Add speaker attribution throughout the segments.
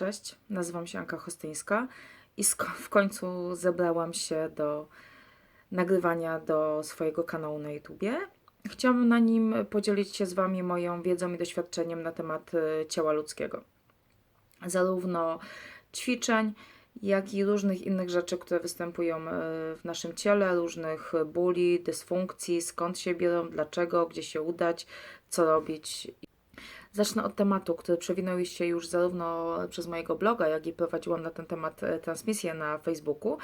Speaker 1: Cześć, nazywam się Anka Hostyńska i w końcu zebrałam się do nagrywania do swojego kanału na YouTubie. Chciałabym na nim podzielić się z Wami moją wiedzą i doświadczeniem na temat y, ciała ludzkiego. Zarówno ćwiczeń, jak i różnych innych rzeczy, które występują y, w naszym ciele, różnych bóli, dysfunkcji, skąd się biorą, dlaczego, gdzie się udać, co robić Zacznę od tematu, który przewinął się już zarówno przez mojego bloga, jak i prowadziłam na ten temat e, transmisję na Facebooku.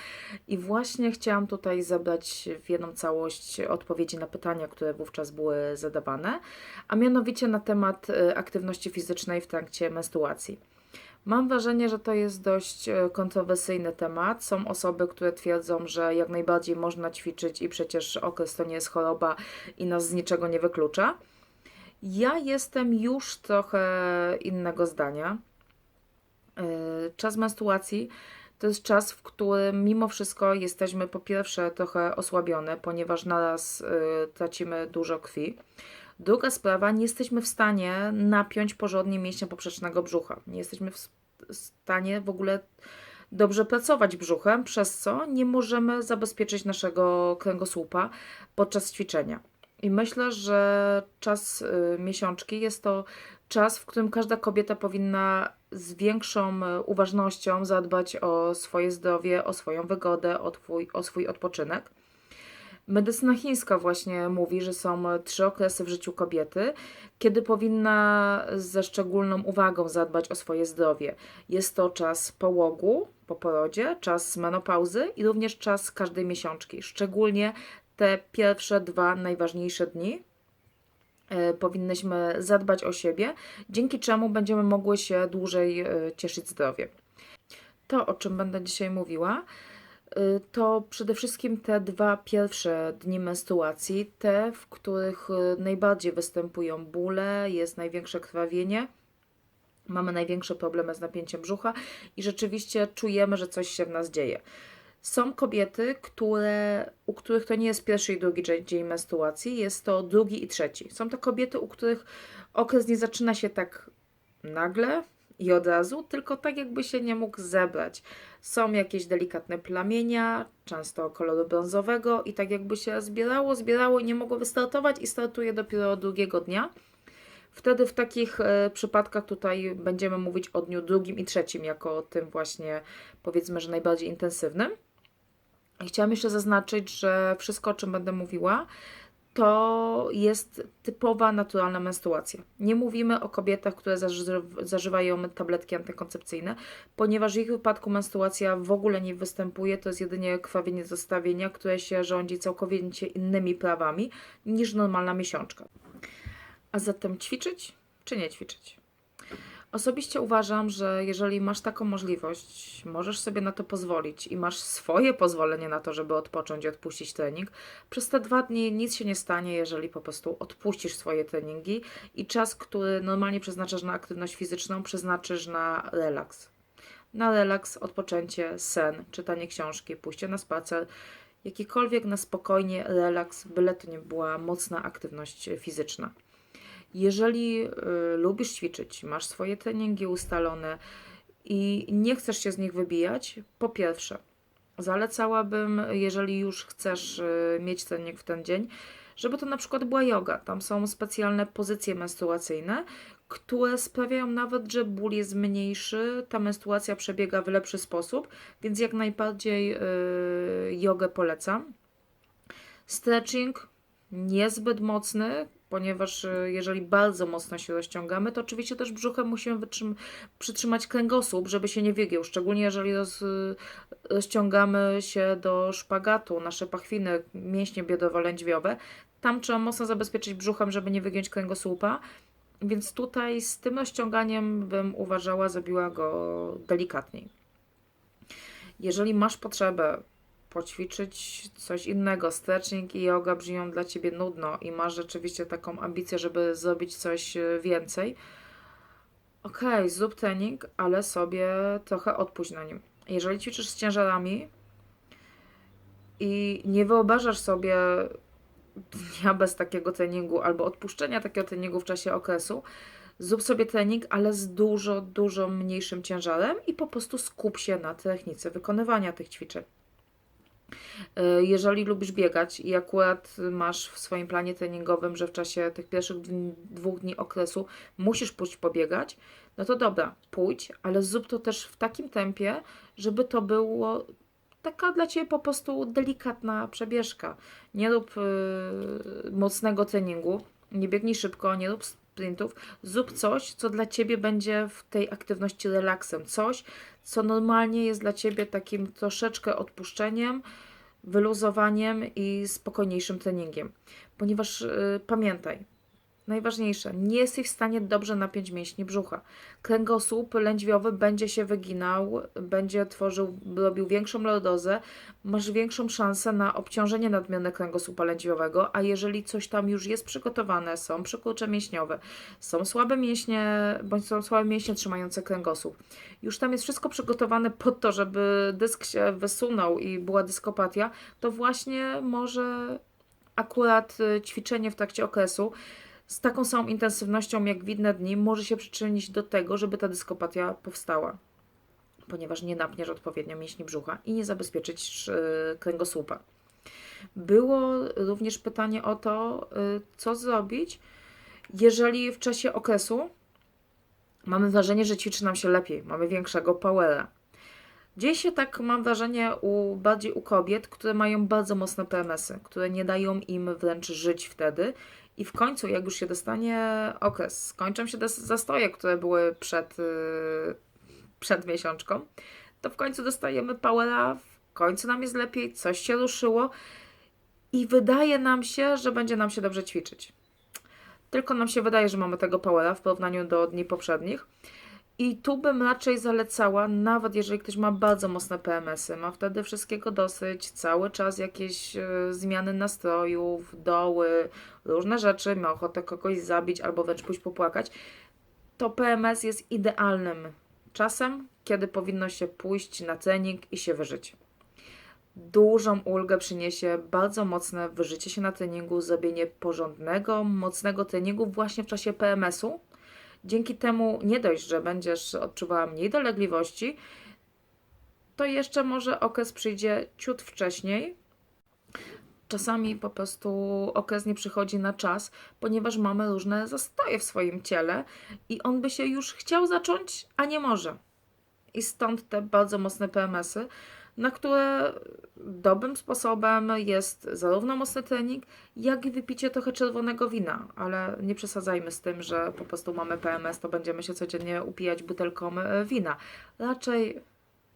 Speaker 1: I właśnie chciałam tutaj zebrać w jedną całość odpowiedzi na pytania, które wówczas były zadawane, a mianowicie na temat e, aktywności fizycznej w trakcie menstruacji. Mam wrażenie, że to jest dość e, kontrowersyjny temat. Są osoby, które twierdzą, że jak najbardziej można ćwiczyć i przecież okres to nie jest choroba i nas z niczego nie wyklucza. Ja jestem już trochę innego zdania. Yy, Czas menstruacji to jest czas, w którym mimo wszystko jesteśmy po pierwsze trochę osłabione, ponieważ naraz yy, tracimy dużo krwi. Druga sprawa, nie jesteśmy w stanie napiąć porządnie mięśnia poprzecznego brzucha. Nie jesteśmy w stanie w ogóle dobrze pracować brzuchem, przez co nie możemy zabezpieczyć naszego kręgosłupa podczas ćwiczenia. I myślę, że czas y, miesiączki jest to czas, w którym każda kobieta powinna z większą y, uważnością zadbać o swoje zdrowie, o swoją wygodę, o, twój, o swój odpoczynek. Medycyna chińska właśnie mówi, że są e, trzy okresy w życiu kobiety, kiedy powinna ze szczególną uwagą zadbać o swoje zdrowie. Jest to czas połogu po porodzie, czas menopauzy i również czas każdej miesiączki. Szczególnie te pierwsze dwa najważniejsze dni e, powinnyśmy zadbać o siebie, dzięki czemu będziemy mogły się dłużej e, cieszyć zdrowiem. To, o czym będę dzisiaj mówiła, y, to przede wszystkim te dwa pierwsze dni menstruacji, te, w których najbardziej występują bóle, jest największe krwawienie, mamy największe problemy z napięciem brzucha i rzeczywiście czujemy, że coś się w nas dzieje. Są kobiety, które, u których to nie jest pierwszy i drugi dzień, menstruacji, jest to drugi i trzeci. Są to kobiety, u których okres nie zaczyna się tak nagle i od razu, tylko tak jakby się nie mógł zebrać. Są jakieś delikatne plamienia, często koloru brązowego i tak jakby się zbierało, zbierało i nie mogło wystartować i startuje dopiero drugiego dnia. Wtedy w takich e, przypadkach tutaj będziemy mówić o dniu drugim i trzecim jako tym właśnie powiedzmy, że najbardziej intensywnym. Chciałam jeszcze zaznaczyć, że wszystko, o czym będę mówiła, to jest typowa naturalna menstruacja. Nie mówimy o kobietach, które zaży- zażywają tabletki antykoncepcyjne, ponieważ w ich wypadku menstruacja w ogóle nie występuje, to jest jedynie krwawienie zestawienia, które się rządzi całkowicie innymi prawami niż normalna miesiączka. A zatem ćwiczyć czy nie ćwiczyć? Osobiście uważam, że jeżeli masz taką możliwość, możesz sobie na to pozwolić i masz swoje pozwolenie na to, żeby odpocząć i odpuścić trening, przez te dwa dni nic się nie stanie, jeżeli po prostu odpuścisz swoje treningi i czas, który normalnie przeznaczasz na aktywność fizyczną, przeznaczysz na relaks. Na relaks, odpoczęcie, sen, czytanie książki, pójście na spacer, jakikolwiek na spokojnie relaks, byle to nie była mocna aktywność fizyczna. Jeżeli y, lubisz ćwiczyć, masz swoje treningi ustalone i nie chcesz się z nich wybijać, po pierwsze, zalecałabym, jeżeli już chcesz y, mieć trening w ten dzień, żeby to na przykład była yoga. Tam są specjalne pozycje menstruacyjne, które sprawiają nawet, że ból jest mniejszy, ta menstruacja przebiega w lepszy sposób, więc jak najbardziej y, jogę polecam. Stretching niezbyt mocny, ponieważ y, jeżeli bardzo mocno się rozciągamy, to oczywiście też brzuchem musimy przytrzymać kręgosłup, żeby się nie wygiął, szczególnie jeżeli roz, rozciągamy się do szpagatu, nasze pachwiny, mięśnie biodowo-lędźwiowe. Tam trzeba mocno zabezpieczyć brzuchem, żeby nie wygiąć kręgosłupa. Więc tutaj z tym rozciąganiem bym uważała, zrobiła go delikatniej. Jeżeli masz potrzebę poćwiczyć coś innego, stretching i yoga brzmią dla Ciebie nudno i masz rzeczywiście taką ambicję, żeby zrobić coś e, więcej, okej, zrób trening, ale sobie trochę odpuść na nim. Jeżeli ćwiczysz z ciężarami i nie wyobrażasz sobie dnia bez takiego treningu albo odpuszczenia takiego treningu w czasie okresu, Zrób sobie trening, ale z dużo, dużo mniejszym ciężarem i po prostu skup się na technice wykonywania tych ćwiczeń. Y, Jeżeli lubisz biegać i akurat masz w swoim planie treningowym, że w czasie tych pierwszych dwóch dni okresu musisz pójść pobiegać, no to dobra, pójdź, ale zrób to też w takim tempie, żeby to było taka dla Ciebie po prostu delikatna przebieżka. Nie rób y, mocnego treningu, nie biegnij szybko, nie rób sprintów, zrób coś, co dla Ciebie będzie w tej aktywności relaksem, coś, co normalnie jest dla Ciebie takim troszeczkę odpuszczeniem, wyluzowaniem i spokojniejszym treningiem. Ponieważ y, pamiętaj, najważniejsze, nie jesteś w stanie dobrze napiąć mięśni brzucha. Kręgosłup lędźwiowy będzie się wyginał, będzie tworzył, robił większą lordozę, masz większą szansę na obciążenie nadmierne kręgosłupa lędźwiowego, a jeżeli coś tam już jest przygotowane, są przykurcze mięśniowe, są słabe mięśnie, bądź są słabe mięśnie trzymające kręgosłup, już tam jest wszystko przygotowane po to, żeby dysk się wysunął i była dyskopatia, to właśnie może akurat y, ćwiczenie w trakcie okresu z taką samą intensywnością jak w inne dni może się przyczynić do tego, żeby ta dyskopatia powstała, ponieważ nie napniesz odpowiednio mięśni brzucha i nie zabezpieczyć y, kręgosłupa. Było również pytanie o to, y, co zrobić, jeżeli w czasie okresu mamy wrażenie, że ćwiczy nam się lepiej, mamy większego powera. Dzieje się tak, mam wrażenie, u, bardziej u kobiet, które mają bardzo mocne PMS-y, które nie dają im wręcz żyć wtedy. I w końcu, jak już się dostanie okres, skończą się zastoje, które były przed, yy, przed miesiączką, to w końcu dostajemy powera, w końcu nam jest lepiej, coś się ruszyło i wydaje nam się, że będzie nam się dobrze ćwiczyć. Tylko nam się wydaje, że mamy tego powera w porównaniu do dni poprzednich. I tu bym raczej zalecała, nawet jeżeli ktoś ma bardzo mocne PMS-y, ma wtedy wszystkiego dosyć, cały czas jakieś e, zmiany nastrojów, doły, różne rzeczy, ma ochotę kogoś zabić albo wręcz pójść popłakać, to PMS jest idealnym czasem, kiedy powinno się pójść na trening i się wyżyć. Dużą ulgę przyniesie bardzo mocne wyżycie się na treningu, zrobienie porządnego, mocnego treningu właśnie w czasie PMS-u, Dzięki temu nie dość, że będziesz odczuwała mniej dolegliwości, to jeszcze może okres przyjdzie ciut wcześniej. Czasami po prostu okres nie przychodzi na czas, ponieważ mamy różne zastoje w swoim ciele i on by się już chciał zacząć, a nie może. I stąd te bardzo mocne PMS-y, na które dobrym sposobem jest zarówno mocny trening, jak i wypicie trochę czerwonego wina, ale nie przesadzajmy z tym, że po prostu mamy PMS, to będziemy się codziennie upijać butelką e, wina. Raczej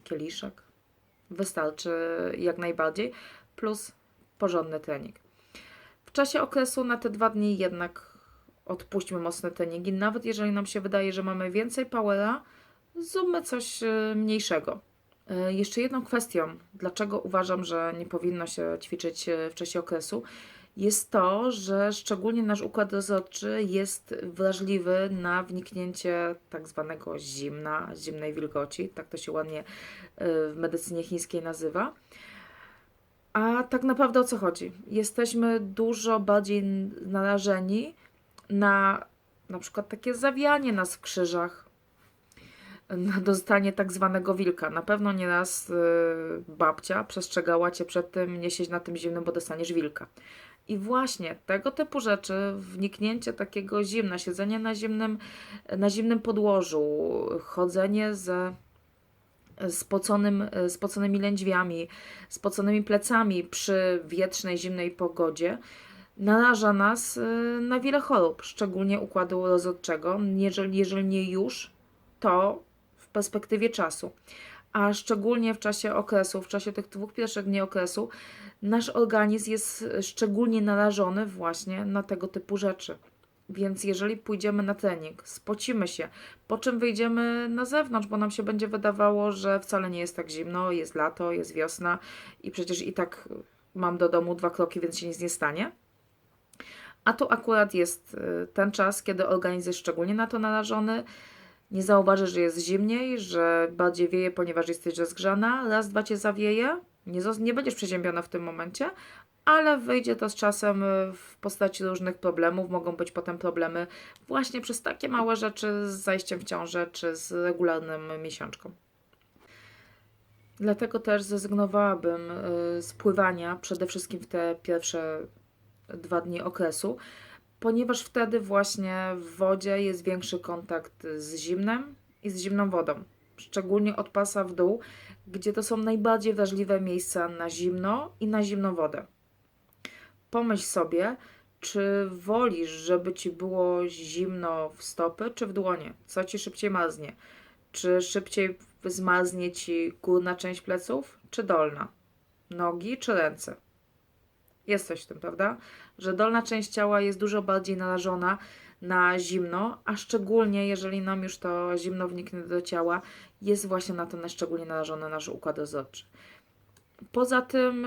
Speaker 1: kieliszek wystarczy jak najbardziej, plus porządny trening. W czasie okresu na te dwa dni jednak odpuśćmy mocne treningi, nawet jeżeli nam się wydaje, że mamy więcej powera, zróbmy coś e, mniejszego. E, Jeszcze jedną kwestią, dlaczego uważam, że nie powinno się ćwiczyć e, w czasie okresu, jest to, że szczególnie nasz układ rozrodczy jest wrażliwy na wniknięcie tak zwanego zimna, zimnej wilgoci, tak to się ładnie e, w medycynie chińskiej nazywa. A tak naprawdę o co chodzi? Jesteśmy dużo bardziej narażeni na na przykład takie zawijanie nas w krzyżach, na dostanie tak zwanego wilka. Na pewno nieraz y, babcia przestrzegała cię przed tym, nie siedź na tym zimnym, bo dostaniesz wilka. I właśnie tego typu rzeczy, wniknięcie takiego zimna, siedzenie na zimnym, na zimnym podłożu, chodzenie ze spoconym, spoconymi lędźwiami, spoconymi plecami przy wietrznej, zimnej pogodzie, naraża nas y, na wiele chorób, szczególnie układu rozrodczego. Jeżeli, jeżeli nie już, to perspektywie czasu. A szczególnie w czasie okresu, w czasie tych dwóch pierwszych dni okresu, nasz organizm jest szczególnie narażony właśnie na tego typu rzeczy. Więc jeżeli pójdziemy na trening, spocimy się, po czym wyjdziemy na zewnątrz, bo nam się będzie wydawało, że wcale nie jest tak zimno, jest lato, jest wiosna i przecież i tak mam do domu dwa kroki, więc się nic nie stanie. A tu akurat jest y, ten czas, kiedy organizm jest szczególnie na to narażony. Nie zauważysz, że jest zimniej, że bardziej wieje, ponieważ jesteś rozgrzana. Raz, dwa cię zawieje, nie, nie będziesz przeziębiona w tym momencie, ale wyjdzie to z czasem y, w postaci różnych problemów. Mogą być potem problemy właśnie przez takie małe rzeczy z zajściem w ciążę czy z regularnym miesiączką. Dlatego też zrezygnowałabym y, z pływania przede wszystkim w te pierwsze dwa dni okresu, ponieważ wtedy właśnie w wodzie jest większy kontakt z zimnem i z zimną wodą, szczególnie od pasa w dół, gdzie to są najbardziej wrażliwe miejsca na zimno i na zimną wodę. Pomyśl sobie, czy wolisz, żeby ci było zimno w stopy czy w dłonie? Co ci szybciej marznie? Czy szybciej zmarznie ci górna część pleców czy dolna? Nogi czy ręce? Jest coś w tym, prawda? Że dolna część ciała jest dużo bardziej narażona na zimno, a szczególnie jeżeli nam już to zimno wniknie do ciała, jest właśnie na to na szczególnie narażony nasz układ rozrodczy. Poza tym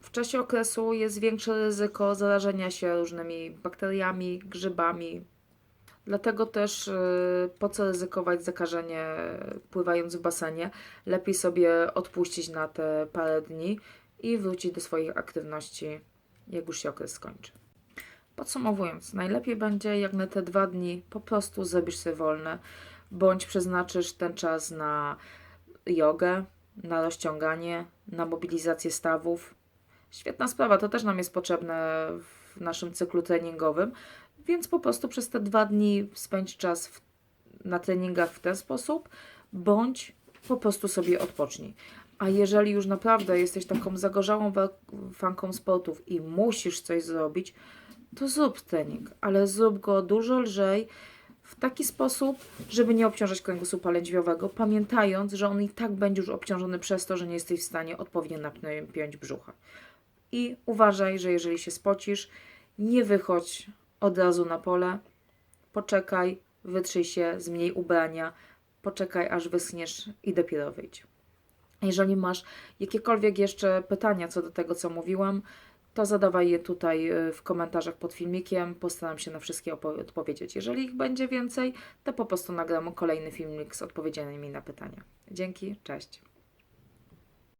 Speaker 1: w czasie okresu jest większe ryzyko zarażenia się różnymi bakteriami, grzybami. Dlatego też y, po co ryzykować zakażenie pływając w basenie? Lepiej sobie odpuścić na te parę dni i wrócić do swoich aktywności, jak już się okres skończy. Podsumowując, najlepiej będzie, jak na te dwa dni po prostu zrobisz sobie wolne, bądź przeznaczysz ten czas na jogę, na rozciąganie, na mobilizację stawów. Świetna sprawa, to też nam jest potrzebne w naszym cyklu treningowym, więc po prostu przez te dwa dni spędź czas w, na treningach w ten sposób, bądź po prostu sobie odpocznij. A jeżeli już naprawdę jesteś taką zagorzałą fanką sportów i musisz coś zrobić, to zrób trening, ale zrób go dużo lżej, w taki sposób, żeby nie obciążać kręgosłupa lędźwiowego, pamiętając, że on i tak będzie już obciążony przez to, że nie jesteś w stanie odpowiednio napiąć brzucha. I uważaj, że jeżeli się spocisz, nie wychodź od razu na pole, poczekaj, wytrzyj się, zmień ubrania, poczekaj aż wyschniesz i dopiero wyjdź. Jeżeli masz jakiekolwiek jeszcze pytania co do tego, co mówiłam, to zadawaj je tutaj y, w komentarzach pod filmikiem. Postaram się na wszystkie odpowiedzieć. Jeżeli ich będzie więcej, to po prostu nagram kolejny filmik z odpowiedziami na pytania. Dzięki, cześć.